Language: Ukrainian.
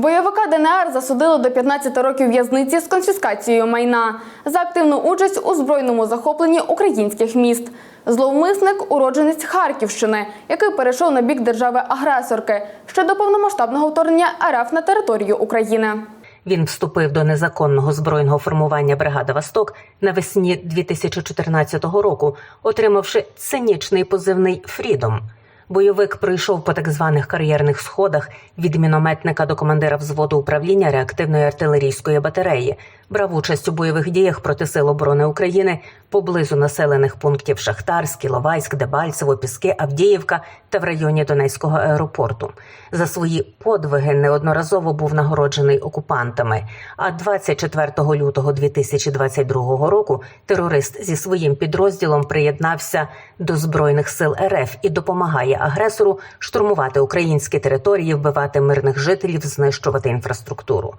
Бойовика ДНР засудили до 15 років в'язниці з конфіскацією майна за активну участь у збройному захопленні українських міст. Зловмисник уродженець Харківщини, який перейшов на бік держави-агресорки ще до повномасштабного вторгнення РФ на територію України. Він вступив до незаконного збройного формування бригада Восток навесні 2014 року, отримавши цинічний позивний Фрідом. Бойовик пройшов по так званих кар'єрних сходах від мінометника до командира взводу управління реактивної артилерійської батареї, брав участь у бойових діях проти Сил оборони України поблизу населених пунктів Шахтарськ, Іловайськ, Дебальцево, Піски, Авдіївка та в районі Донецького аеропорту. За свої подвиги неодноразово був нагороджений окупантами. А 24 лютого 2022 року терорист зі своїм підрозділом приєднався до збройних сил РФ і допомагає агресору штурмувати українські території, вбивати мирних жителів, знищувати інфраструктуру.